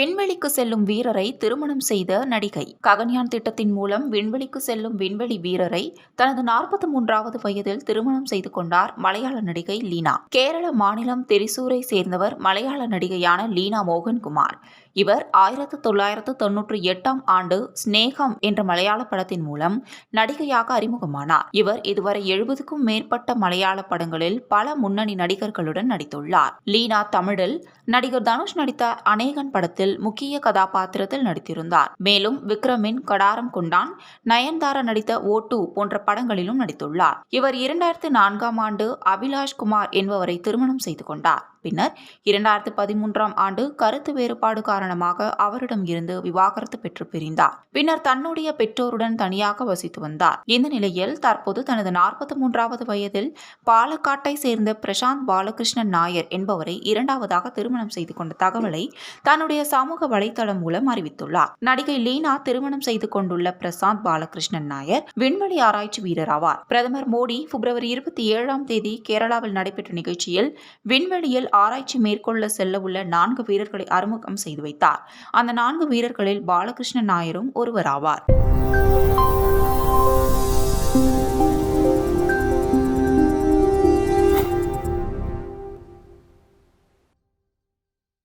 விண்வெளிக்கு செல்லும் வீரரை திருமணம் செய்த நடிகை. ககன்யான் திட்டத்தின் மூலம் விண்வெளிக்கு செல்லும் விண்வெளி வீரரை தனது நாற்பத்தி மூன்றாவது வயதில் திருமணம் செய்து கொண்டார் மலையாள நடிகை லீனா. கேரள மாநிலம் திரிசூரை சேர்ந்தவர் மலையாள நடிகையான லீனா மோகன்குமார். இவர் ஆயிரத்து தொள்ளாயிரத்து தொன்னூற்றி எட்டாம் ஆண்டு ஸ்னேகம் என்ற மலையாள படத்தின் மூலம் நடிகையாக அறிமுகமானார். இவர் இதுவரை எழுபதுக்கும் மேற்பட்ட மலையாள படங்களில் பல முன்னணி நடிகர்களுடன் நடித்துள்ளார். லீனா தமிழில் நடிகர் தனுஷ் நடித்த அநேகன் படத்தில் முக்கிய கதாபாத்திரத்தில் நடித்திருந்தார். மேலும் விக்ரமின் கடாரம் கொண்டான் நயன்தாரா நடித்த ஓட்டு போன்ற படங்களிலும் நடித்துள்ளார். இவர் இரண்டாயிரத்து நான்காம் ஆண்டு அபிலாஷ் குமார் என்பவரை திருமணம் செய்து கொண்டார். பின்னர் இரண்டாயிரத்து பதிமூன்றாம் ஆண்டு கருத்து வேறுபாடு காரணமாக அவரிடம் இருந்து விவாகரத்து பெற்று பிரிந்தார். பின்னர் தன்னுடைய பெற்றோருடன் தனியாக வசித்து வந்தார். இந்த நிலையில் தற்போது தனது நாற்பத்தி மூன்றாவது வயதில் பாலக்காட்டை சேர்ந்த பிரசாந்த் பாலகிருஷ்ணன் நாயர் என்பவரை இரண்டாவதாக திருமணம் செய்து கொண்ட தகவலை தன்னுடைய சமூக வலைதளம் மூலம் அறிவித்துள்ளார். நடிகை லீனா திருமணம் செய்து கொண்டுள்ள பிரசாந்த் பாலகிருஷ்ணன் நாயர் விண்வெளி ஆராய்ச்சி வீரர் ஆவார். பிரதமர் மோடி பிப்ரவரி இருபத்தி ஏழாம் தேதி கேரளாவில் நடைபெற்ற நிகழ்ச்சியில் விண்வெளியில் ஆராய்ச்சி மேற்கொள்ள செல்ல உள்ள நான்கு வீரர்களை அறிமுகம் செய்து வைத்தார். அந்த நான்கு வீரர்களில் பாலகிருஷ்ணன் நாயரும் ஒருவராவார்.